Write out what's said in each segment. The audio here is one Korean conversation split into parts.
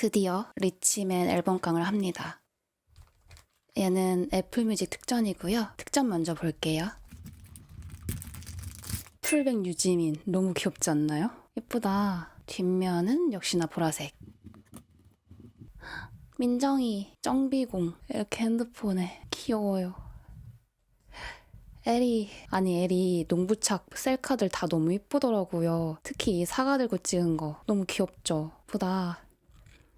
드디어 리치맨 앨범깡을 합니다. 얘는 애플뮤직 특전이고요. 특전 먼저 볼게요. 풀백 유지민 너무 귀엽지 않나요? 예쁘다. 뒷면은 역시나 보라색. 민정이 정비공 이렇게 핸드폰에 귀여워요. 에리 아니 에리 농부착 셀카들 다 너무 예쁘더라고요. 특히 이 사과 들고 찍은 거 너무 귀엽죠. 보다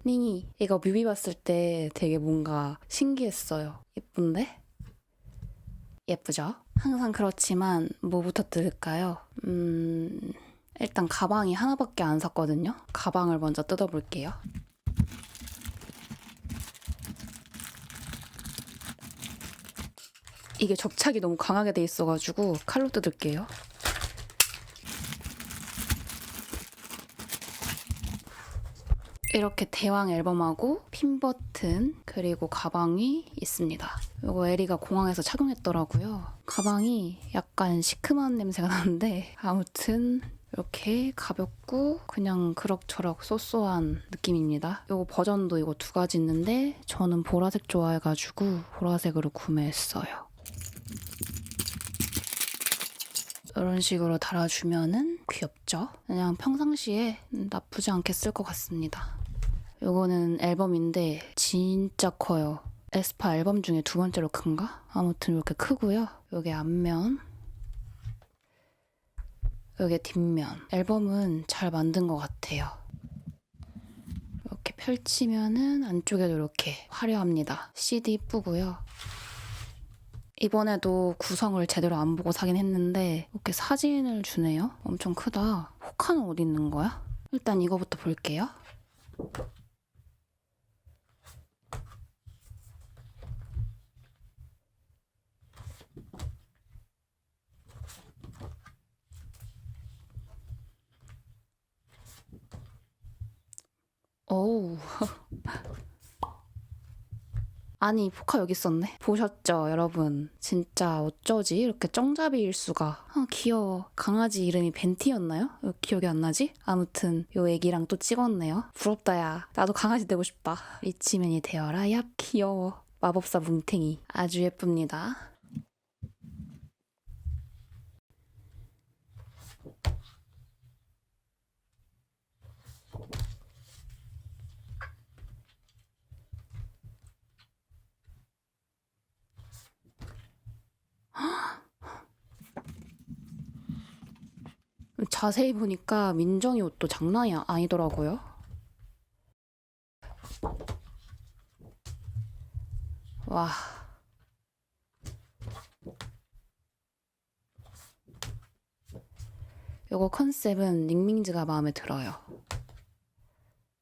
닝이 이거 뮤비 봤을 때 되게 뭔가 신기했어요. 예쁜데? 예쁘죠? 항상 그렇지만 뭐부터 뜯을까요? 음 일단 가방이 하나밖에 안 샀거든요. 가방을 먼저 뜯어볼게요. 이게 접착이 너무 강하게 돼 있어가지고 칼로 뜯을게요. 이렇게 대왕 앨범하고 핀 버튼 그리고 가방이 있습니다. 이거 에리가 공항에서 착용했더라고요. 가방이 약간 시큼한 냄새가 나는데 아무튼 이렇게 가볍고 그냥 그럭저럭 쏘쏘한 느낌입니다. 이거 버전도 이거 두 가지 있는데 저는 보라색 좋아해가지고 보라색으로 구매했어요. 이런 식으로 달아주면은 귀엽죠? 그냥 평상시에 나쁘지 않게 쓸 것 같습니다. 요거는 앨범인데 진짜 커요. 에스파 앨범 중에 두 번째로 큰가? 아무튼 이렇게 크고요. 요게 앞면, 요게 뒷면. 앨범은 잘 만든 것 같아요. 이렇게 펼치면은 안쪽에도 이렇게 화려합니다. CD 이쁘고요. 이번에도 구성을 제대로 안 보고 사긴 했는데 이렇게 사진을 주네요. 엄청 크다. 호카는 어디 있는 거야? 일단 이거부터 볼게요. 어우. 아니 포카 여기 있었네. 보셨죠 여러분? 진짜 어쩌지? 이렇게 쩡잡이일 수가. 아 귀여워. 강아지 이름이 벤티였나요? 어, 기억이 안 나지? 아무튼 요 애기랑 또 찍었네요. 부럽다 야. 나도 강아지 되고 싶다. 리치맨이 되어라 얍 귀여워. 마법사 뭉탱이. 아주 예쁩니다 자세히 보니까 민정이 옷도 장난이 아니더라고요. 와. 요거 컨셉은 닝밍즈가 마음에 들어요.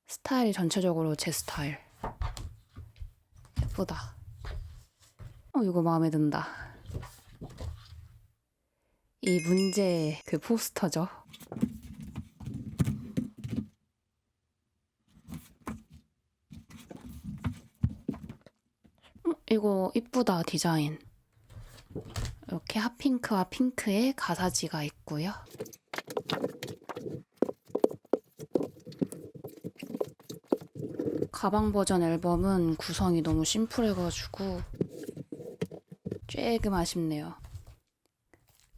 스타일이 전체적으로 제 스타일. 예쁘다. 어, 이거 마음에 든다. 이 문제 그 포스터죠. 음, 이거 이쁘다 디자인. 이렇게 핫핑크와 핑크의 가사지가 있고요. 가방 버전 앨범은 구성이 너무 심플해가지고 조금 아쉽네요.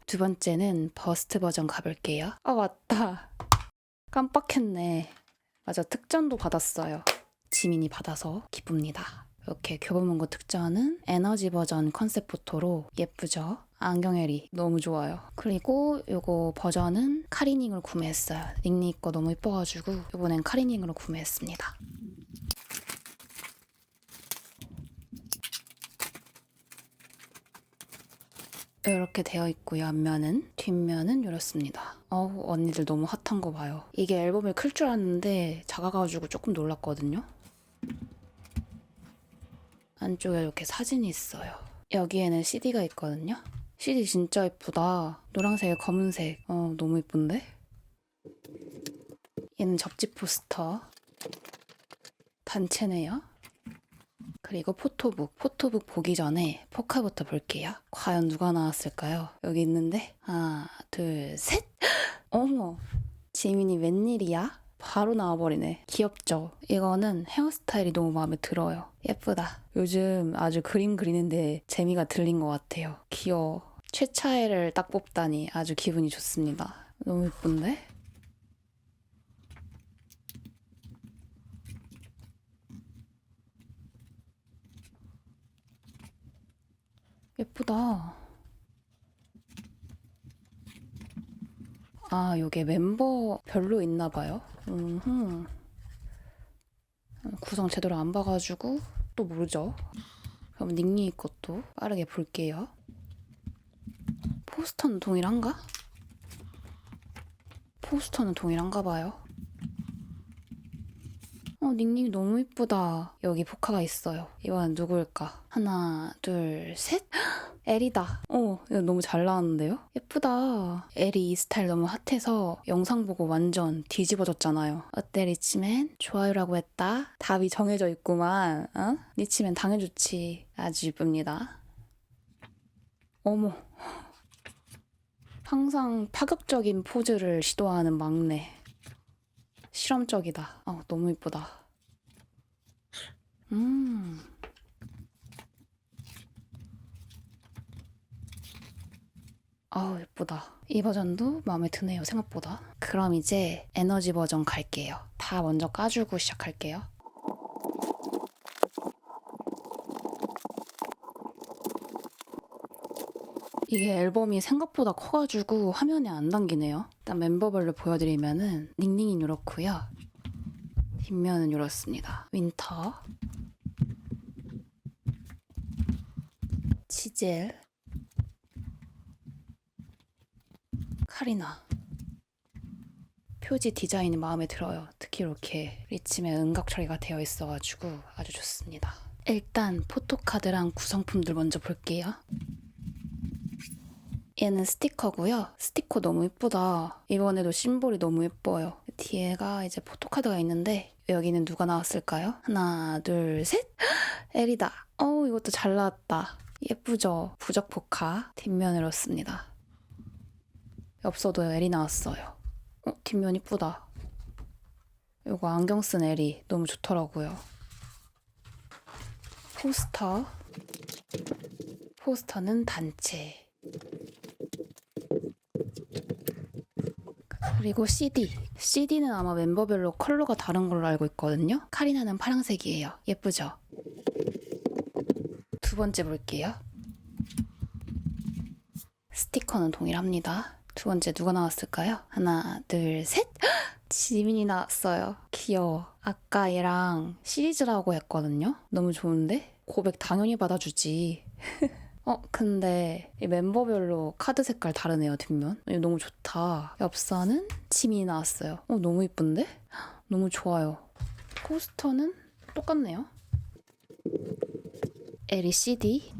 두 번째는 버스트 버전 가볼게요. 아, 맞다. 깜빡했네. 맞아, 특전도 받았어요. 지민이 받아서 기쁩니다. 이렇게 교보문고 특전은 에너지 버전 컨셉 포토로 예쁘죠? 안경에리 너무 좋아요. 그리고 요거 버전은 카리닝으로 구매했어요. 닉니 거 너무 예뻐가지고 이번엔 카리닝으로 구매했습니다. 이렇게 되어 있고요. 앞면은 뒷면은 이렇습니다. 어우 언니들 너무 핫한 거 봐요. 이게 앨범을 클 줄 알았는데 작아가지고 조금 놀랐거든요. 안쪽에 이렇게 사진이 있어요. 여기에는 CD가 있거든요. CD 진짜 예쁘다. 노란색, 검은색. 어 너무 예쁜데? 얘는 접지 포스터. 단체네요. 그리고 포토북. 포토북 보기 전에 포카부터 볼게요. 과연 누가 나왔을까요? 여기 있는데 하나, 둘, 셋. 어머, 지민이 웬일이야? 바로 나와버리네. 귀엽죠? 이거는 헤어스타일이 너무 마음에 들어요. 예쁘다. 요즘 아주 그림 그리는데 재미가 들린 것 같아요. 귀여워. 최차애를 딱 뽑다니 아주 기분이 좋습니다. 너무 예쁜데? 예쁘다. 아, 요게 멤버별로 있나 봐요. 음흠. 구성 제대로 안 봐가지고 또 모르죠. 그럼 닉니 것도 빠르게 볼게요. 포스터는 동일한가? 포스터는 동일한가 봐요. 어, 닉님이 너무 이쁘다. 여기 포카가 있어요. 이번엔 누구일까? 하나, 둘, 셋? 엘이다. 어, 이거 너무 잘 나왔는데요? 예쁘다. 엘이 이 스타일 너무 핫해서 영상 보고 완전 뒤집어졌잖아요. 어때, 리치맨? 좋아요라고 했다. 답이 정해져 있구만. 어? 리치맨 당해줬지. 아주 이쁩니다. 어머. 항상 파격적인 포즈를 시도하는 막내. 실험적이다. 아, 너무 이쁘다. 음. 아우, 예쁘다. 이 버전도 마음에 드네요, 생각보다. 그럼 이제 에너지 버전 갈게요. 다 먼저 까주고 시작할게요. 이게 앨범이 생각보다 커가지고 화면에 안 담기네요. 일단 멤버별로 보여드리면은 닝닝이 이렇고요. 뒷면은 이렇습니다. 윈터, 치젤, 카리나. 표지 디자인이 마음에 들어요. 특히 이렇게 리침에 음각 처리가 되어 있어가지고 아주 좋습니다. 일단 포토카드랑 구성품들 먼저 볼게요. 얘는 스티커고요. 스티커 너무 예쁘다. 이번에도 심볼이 너무 예뻐요. 뒤에가 이제 포토카드가 있는데 여기는 누가 나왔을까요? 하나, 둘, 셋! 에리다. 어우, 이것도 잘 나왔다. 예쁘죠? 부적 포카 뒷면으로 씁니다. 엽서도 에리 나왔어요. 어, 뒷면 이쁘다. 이거 안경 쓴 에리 너무 좋더라고요. 포스터. 포스터는 단체. 그리고 CD. CD는 아마 멤버별로 컬러가 다른 걸로 알고 있거든요. 카리나는 파란색이에요. 예쁘죠? 두 번째 볼게요. 스티커는 동일합니다. 두 번째 누가 나왔을까요? 하나, 둘, 셋! 헉! 지민이 나왔어요. 귀여워. 아까 얘랑 시리즈라고 했거든요. 너무 좋은데? 고백 당연히 받아주지. 어, 근데 이 멤버별로 카드 색깔 다르네요, 뒷면. 너무 좋다. 엽서는 지민이 나왔어요. 어, 너무 이쁜데? 헉, 너무 좋아요. 포스터는 똑같네요. 에리 CD.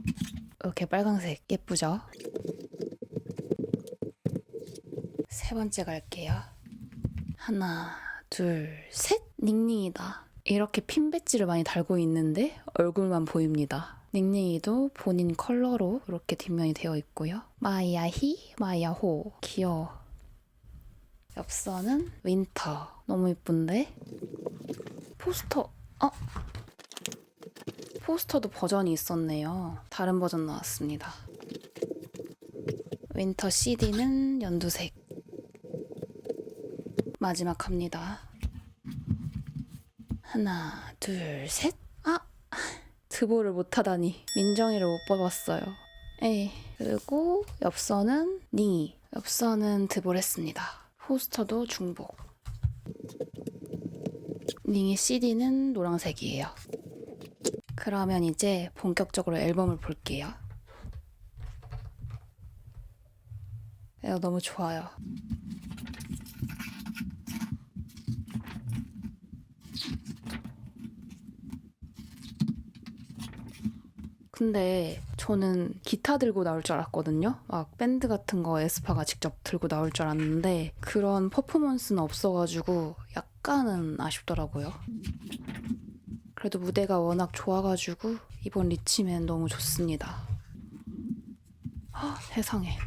이렇게 빨강색 예쁘죠? 세 번째 갈게요. 하나, 둘, 셋! 닝닝이다. 이렇게 핀 배지를 많이 달고 있는데 얼굴만 보입니다. 닝닝이도 본인 컬러로 이렇게 뒷면이 되어 있고요. 마야히, 마야호. 귀여워. 엽서는 윈터. 너무 예쁜데? 포스터, 어? 포스터도 버전이 있었네요. 다른 버전 나왔습니다. 윈터 CD는 연두색. 마지막 갑니다. 하나, 둘, 셋. 아, 드보를 못하다니. 민정이를 못 뽑았어요. 에이. 그리고 엽서는 닝이. 엽서는 드볼 했습니다. 포스터도 중복. 닝이 CD는 노란색이에요. 그러면 이제 본격적으로 앨범을 볼게요. 이거 너무 좋아요. 근데 저는 기타 들고 나올 줄 알았거든요. 막 밴드 같은 거 에스파가 직접 들고 나올 줄 알았는데 그런 퍼포먼스는 없어가지고 약간은 아쉽더라고요. 그래도 무대가 워낙 좋아가지고 이번 리치맨 너무 좋습니다. 아, 세상에.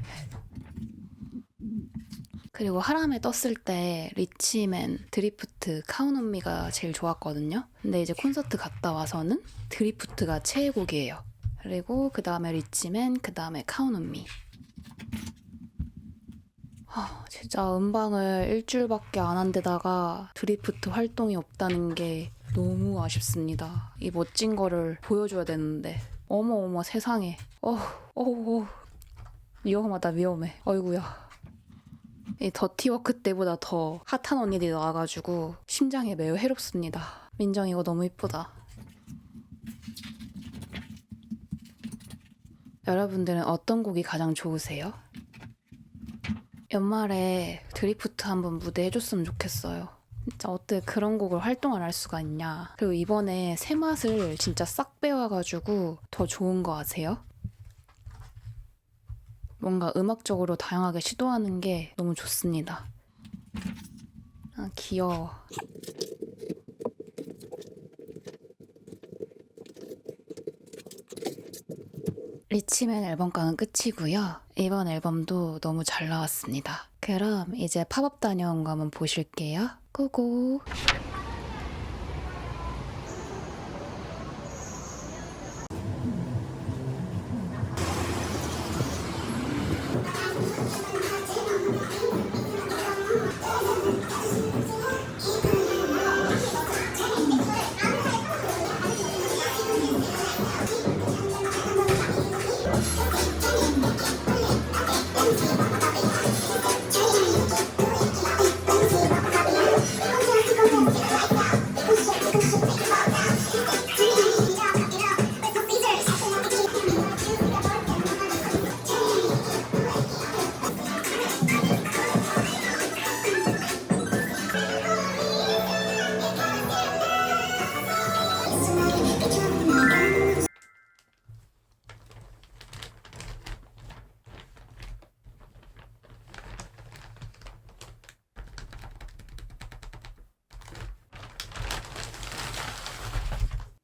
그리고 하람에 떴을 때 리치맨, 드리프트, 카운온미가 제일 좋았거든요. 근데 이제 콘서트 갔다 와서는 드리프트가 최애곡이에요. 그리고 그 다음에 리치맨, 그 다음에 카운온미. 아, 진짜 음방을 일주일밖에 안 한 데다가 드리프트 활동이 없다는 게 너무 아쉽습니다. 이 멋진 거를 보여줘야 되는데. 어머 어머 세상에. 어, 어, 어. 위험하다 위험해. 어이구야. 이 더티워크 때보다 더 핫한 언니들이 나와가지고 심장에 매우 해롭습니다. 민정 이거 너무 이쁘다. 여러분들은 어떤 곡이 가장 좋으세요? 연말에 드리프트 한번 무대 해줬으면 좋겠어요. 진짜 어떻게 그런 곡을 활동을 할 수가 있냐. 그리고 이번에 새 맛을 진짜 싹 빼와가지고 더 좋은 거 아세요? 뭔가 음악적으로 다양하게 시도하는 게 너무 좋습니다. 아, 귀여워. 리치맨 앨범과는 끝이고요. 이번 앨범도 너무 잘 나왔습니다. 그럼 이제 팝업 다녀온 거 한번 보실게요. 고고.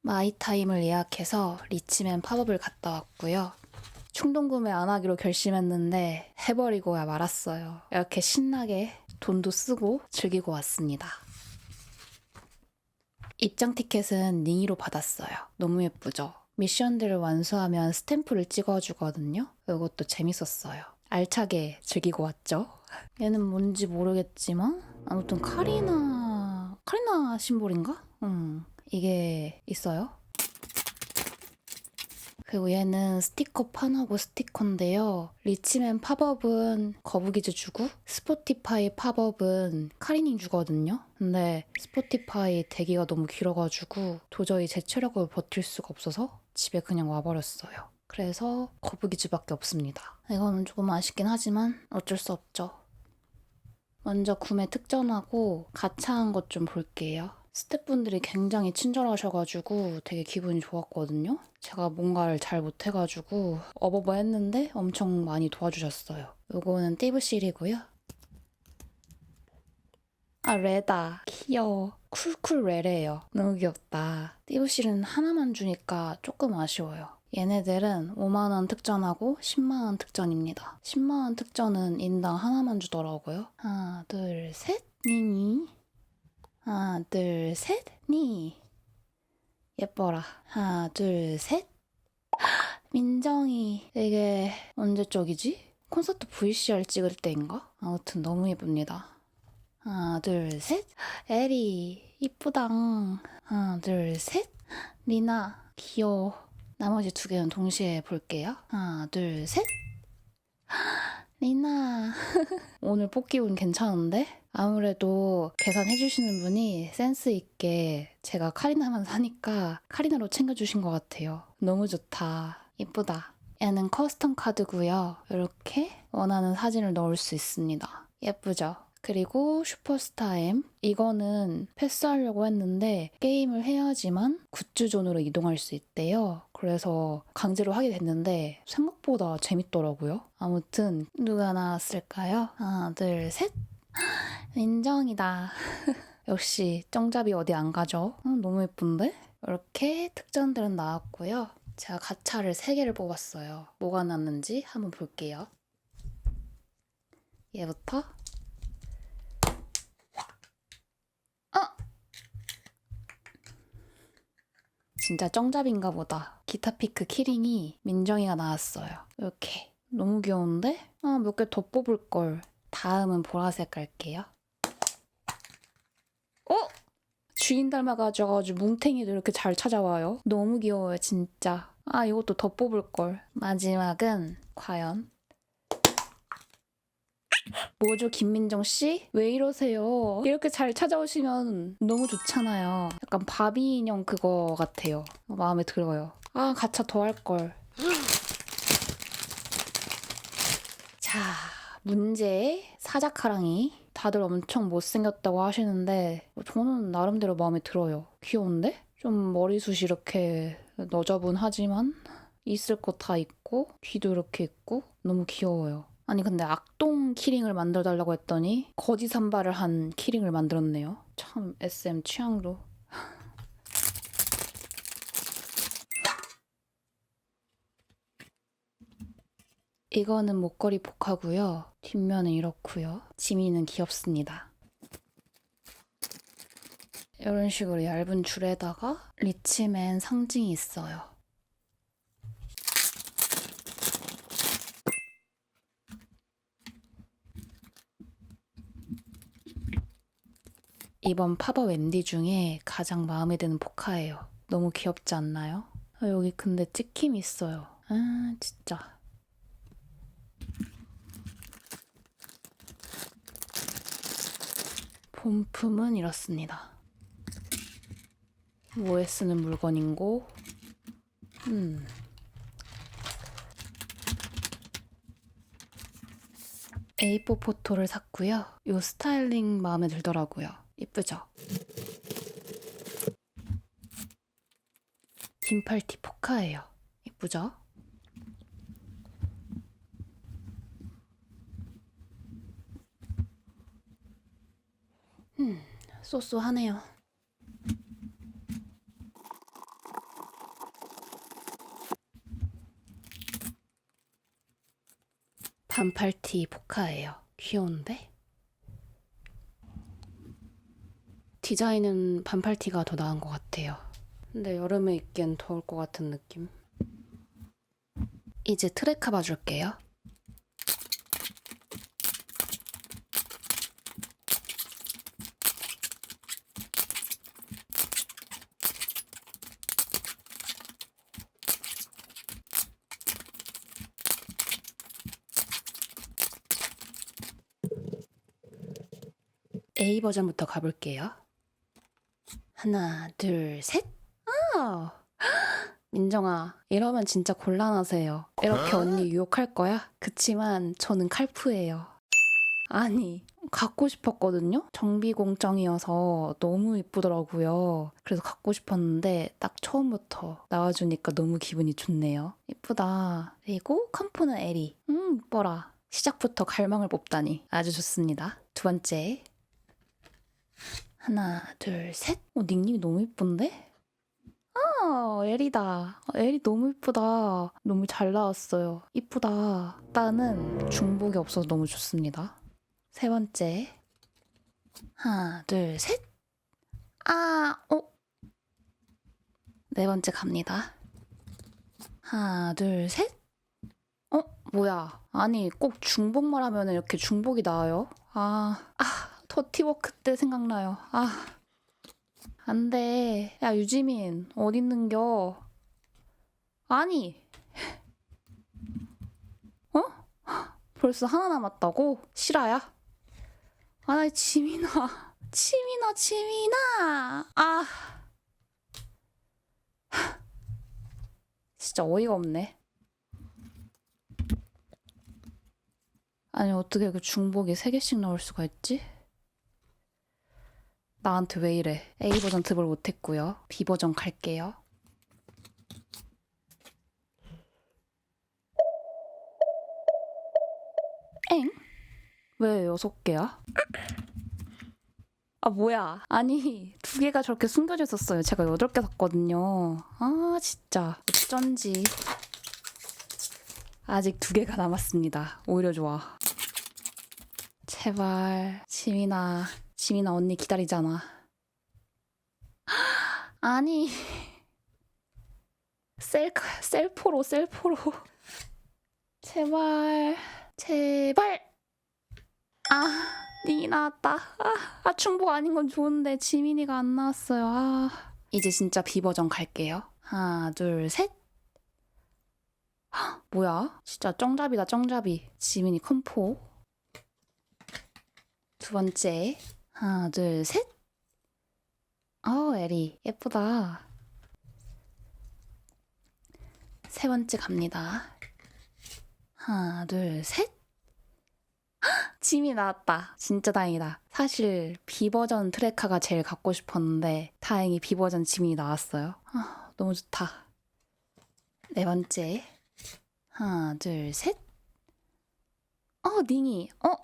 마이타임을 예약해서 리치맨 팝업을 갔다 왔고요. 충동 구매 안 하기로 결심했는데 해버리고야 말았어요. 이렇게 신나게 돈도 쓰고 즐기고 왔습니다. 입장 티켓은 닝이로 받았어요. 너무 예쁘죠? 미션들을 완수하면 스탬프를 찍어주거든요. 이것도 재밌었어요. 알차게 즐기고 왔죠. 얘는 뭔지 모르겠지만 아무튼 카리나 카리나 심볼인가? 음 이게 있어요. 그리고 얘는 스티커 판하고 스티커인데요. 리치맨 팝업은 거북이즈 주고 스포티파이 팝업은 카리닝 주거든요. 근데 스포티파이 대기가 너무 길어가지고 도저히 제 체력을 버틸 수가 없어서 집에 그냥 와버렸어요. 그래서 거북이즈밖에 없습니다. 이거는 조금 아쉽긴 하지만 어쩔 수 없죠. 먼저 구매 특전하고 가차한 것 좀 볼게요. 스태프분들이 굉장히 친절하셔가지고 되게 기분이 좋았거든요. 제가 뭔가를 잘 못해가지고 어버버 했는데 엄청 많이 도와주셨어요. 요거는 띠브실이고요. 아 레다 귀여워. 쿨쿨 레레예요. 너무 귀엽다. 띠브실은 하나만 주니까 조금 아쉬워요. 얘네들은 5만원 특전하고 10만원 특전입니다. 10만원 특전은 인당 하나만 주더라고요. 하나, 둘, 셋. 니니. 하나, 둘, 셋. 니. 예뻐라. 하나, 둘, 셋. 민정이 이게 언제 쪽이지? 콘서트 VCR 찍을 때인가? 아무튼 너무 예쁩니다. 하나, 둘, 셋. 에리, 이쁘당. 하나, 둘, 셋. 리나, 귀여워. 나머지 두 개는 동시에 볼게요. 하나, 둘, 셋. 리나. 오늘 뽑기 운 괜찮은데? 아무래도 계산해주시는 분이 센스 있게 제가 카리나만 사니까 카리나로 챙겨주신 것 같아요. 너무 좋다. 이쁘다. 얘는 커스텀 카드고요. 이렇게 원하는 사진을 넣을 수 있습니다. 예쁘죠? 그리고 슈퍼스타 M 이거는 패스하려고 했는데 게임을 해야지만 굿즈존으로 이동할 수 있대요. 그래서 강제로 하게 됐는데 생각보다 재밌더라고요. 아무튼 누가 나왔을까요? 하나 둘 셋. 인정이다. 역시 정잡이 어디 안 가죠? 음, 너무 예쁜데? 이렇게 특전들은 나왔고요. 제가 가차를 3개를 뽑았어요. 뭐가 났는지 한번 볼게요. 얘부터 어! 진짜 정잡인가 보다. 기타피크 키링이 민정이가 나왔어요. 이렇게. 너무 귀여운데? 어, 아, 몇 개 더 뽑을 걸. 다음은 보라색 갈게요. 어? 주인 닮아가지고 뭉탱이도 이렇게 잘 찾아와요. 너무 귀여워요, 진짜. 아, 이것도 더 뽑을 걸. 마지막은 과연 뭐죠, 김민정 씨? 왜 이러세요? 이렇게 잘 찾아오시면 너무 좋잖아요. 약간 바비 인형 그거 같아요. 마음에 들어요. 아, 가차 더 할 걸. 자, 문제 사자카랑이 다들 엄청 못생겼다고 하시는데 저는 나름대로 마음에 들어요. 귀여운데? 좀 머리숱이 이렇게 너저분하지만 있을 거다 있고 귀도 이렇게 있고 너무 귀여워요. 아니 근데 악동 키링을 만들어 달라고 했더니 거지 산발을 한 키링을 만들었네요. 참 SM 취향도. 이거는 목걸이 복하고요. 뒷면은 이렇고요. 지미는 귀엽습니다. 이런 식으로 얇은 줄에다가 리치맨 상징이 있어요. 이번 팝업 웬디 중에 가장 마음에 드는 포카예요. 너무 귀엽지 않나요? 아, 여기 근데 찍힘 있어요. 아, 진짜. 본품은 이렇습니다. 뭐에 쓰는 물건인고, 음. A4 포토를 샀고요. 요 스타일링 마음에 들더라고요. 이쁘죠? 긴팔티 포카예요. 이쁘죠? 음, 쏘쏘하네요. 반팔티 포카예요. 귀여운데? 디자인은 반팔티가 더 나은 것 같아요. 근데 여름에 입기엔 더울 것 같은 느낌. 이제 트레카 봐줄게요. A 버전부터 가볼게요. 하나, 둘, 셋. 아, 민정아, 이러면 진짜 곤란하세요. 이렇게 언니 유혹할 거야? 그치만 저는 칼프예요. 아니, 갖고 싶었거든요? 정비 공정이어서 너무 이쁘더라고요. 그래서 갖고 싶었는데 딱 처음부터 나와주니까 너무 기분이 좋네요. 이쁘다. 그리고 컴포는 에리. 음, 이뻐라. 시작부터 갈망을 뽑다니 아주 좋습니다. 두 번째, 하나, 둘, 셋. 어, 닉님이 너무 이쁜데? 아, 에리다. 아, 에리 너무 이쁘다. 너무 잘 나왔어요. 이쁘다. 일단은 중복이 없어서 너무 좋습니다. 세 번째. 하나, 둘, 셋. 아, 어? 네 번째 갑니다. 하나, 둘, 셋. 어? 뭐야. 아니, 꼭 중복만 하면 이렇게 중복이 나와요? 아, 아. 더티워크 때 생각나요. 아, 안 돼. 야, 유지민, 어딨는겨? 아니, 어? 벌써 하나 남았다고? 실화야? 아, 나 지민아. 지민아, 지민아! 아. 진짜 어이가 없네. 아니, 어떻게 그 중복이 3개씩 나올 수가 있지? 나한테 왜 이래? A 버전 듭을 못했고요. B 버전 갈게요. 엥? 왜 여섯 개야? 아 뭐야? 아니 두 개가 저렇게 숨겨져 있었어요. 제가 여덟 개 샀거든요. 아 진짜 어쩐지 아직 두 개가 남았습니다. 오히려 좋아. 제발 지민아 지민아 언니 기다리잖아. 아니. 셀 셀포로 셀포로. 제발 제발. 아 닝이 나왔다. 아, 아 충복 아닌 건 좋은데 지민이가 안 나왔어요. 아. 이제 진짜 비 버전 갈게요. 하나 둘셋. 뭐야? 진짜 쩡잡이다 쩡잡이. 지민이 컴포. 두 번째 하나 둘 셋 어 에리 예쁘다 세 번째 갑니다. 하나, 둘, 셋. 헉, 짐이 나왔다. 진짜 다행이다. 사실 B 버전 트레카가 제일 갖고 싶었는데 다행히 B 버전 짐이 나왔어요. 아, 너무 좋다. 네 번째. 하나, 둘, 셋. 어, 닝이. 어,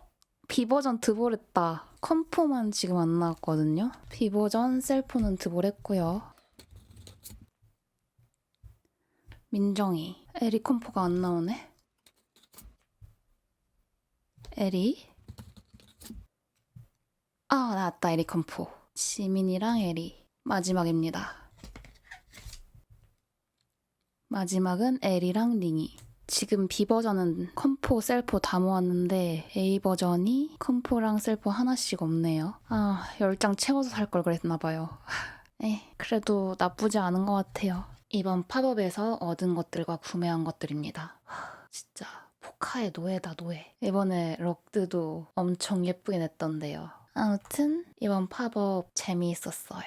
B 버전 드볼했다. 컴포만 지금 안 나왔거든요. 버전 셀프는 드볼했고요. 민정이 에리 컴포가 안 나오네. 에리? 아 나왔다 에리 컴포. 지민이랑 에리. 마지막입니다. 마지막은 에리랑 닝이 지금 B 버전은 컴포, 셀포 다 모았는데 A 버전이 컴포랑 셀포 하나씩 없네요. 아, 10장 채워서 살 걸 그랬나 봐요. 에, 그래도 나쁘지 않은 것 같아요. 이번 팝업에서 얻은 것들과 구매한 것들입니다. 하, 진짜 포카의 노예다 노예. 이번에 럭드도 엄청 예쁘게 냈던데요. 아무튼 이번 팝업 재미있었어요.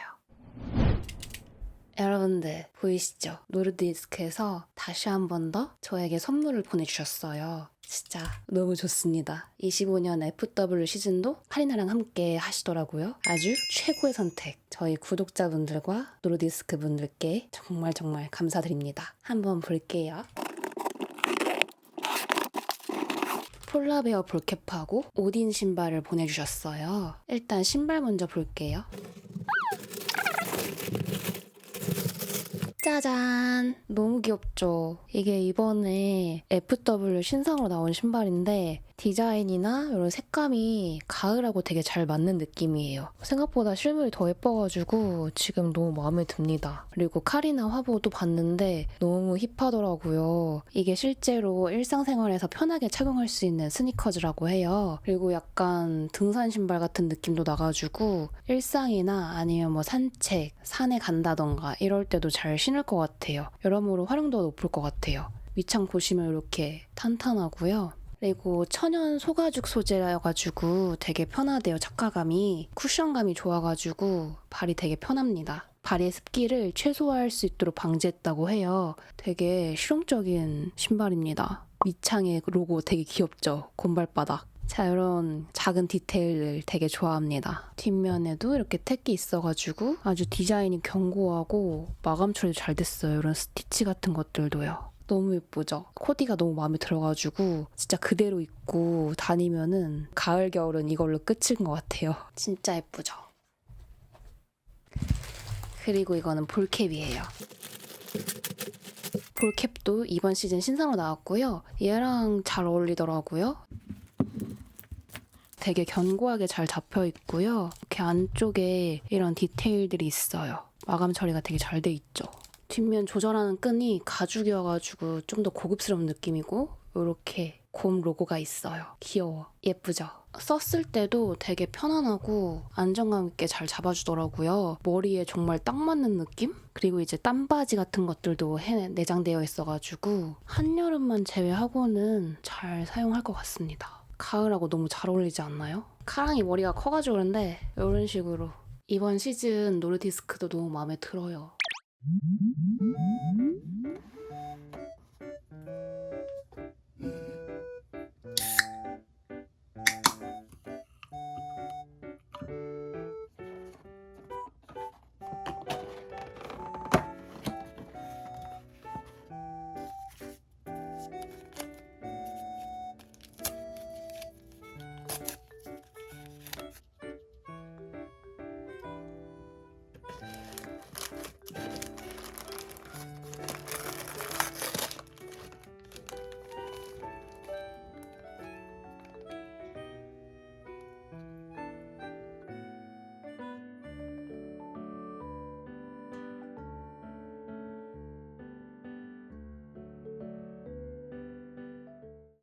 여러분들 보이시죠? 노르디스크에서 다시 한 번 더 저에게 선물을 보내주셨어요. 진짜 너무 좋습니다. 25년 FW 시즌도 카리나랑 함께 하시더라고요. 아주 최고의 선택. 저희 구독자분들과 노르디스크 분들께 정말 정말 감사드립니다. 한번 볼게요. 폴라베어 볼캡하고 오딘 신발을 보내주셨어요. 일단 신발 먼저 볼게요. 짜잔! 너무 귀엽죠? 이게 이번에 FW 신상으로 나온 신발인데 디자인이나 이런 색감이 가을하고 되게 잘 맞는 느낌이에요. 생각보다 실물이 더 예뻐가지고 지금 너무 마음에 듭니다. 그리고 카리나 화보도 봤는데 너무 힙하더라고요. 이게 실제로 일상생활에서 편하게 착용할 수 있는 스니커즈라고 해요. 그리고 약간 등산 신발 같은 느낌도 나가지고 일상이나 아니면 뭐 산책, 산에 간다던가 이럴 때도 잘 신을 것 같아요. 여러모로 활용도가 높을 것 같아요. 밑창 보시면 이렇게 탄탄하고요. 그리고 천연 소가죽 소재여가지고 되게 편하대요 착화감이. 쿠션감이 좋아가지고 발이 되게 편합니다. 발의 습기를 최소화할 수 있도록 방지했다고 해요. 되게 실용적인 신발입니다. 밑창의 로고 되게 귀엽죠 곰발바닥. 자 이런 작은 디테일을 되게 좋아합니다. 뒷면에도 이렇게 택이 있어가지고 아주 디자인이 견고하고 마감 처리도 잘 됐어요. 이런 스티치 같은 것들도요 너무 예쁘죠? 코디가 너무 마음에 들어가지고 진짜 그대로 입고 다니면은 가을 겨울은 이걸로 끝인 것 같아요. 진짜 예쁘죠? 그리고 이거는 볼캡이에요. 볼캡도 이번 시즌 신상으로 나왔고요. 얘랑 잘 어울리더라고요. 되게 견고하게 잘 잡혀 있고요. 이렇게 안쪽에 이런 디테일들이 있어요. 마감 처리가 되게 잘 돼 있죠. 뒷면 조절하는 끈이 가죽이어가지고 좀 더 고급스러운 느낌이고 이렇게 곰 로고가 있어요. 귀여워. 예쁘죠? 썼을 때도 되게 편안하고 안정감 있게 잘 잡아주더라고요. 머리에 정말 딱 맞는 느낌? 그리고 이제 땀바지 같은 것들도 해 내장되어 있어가지고 한여름만 제외하고는 잘 사용할 것 같습니다. 가을하고 너무 잘 어울리지 않나요? 카랑이 머리가 커가지고 그런데 이런 식으로 이번 시즌 노르디스크도 너무 마음에 들어요. Mm-hmm.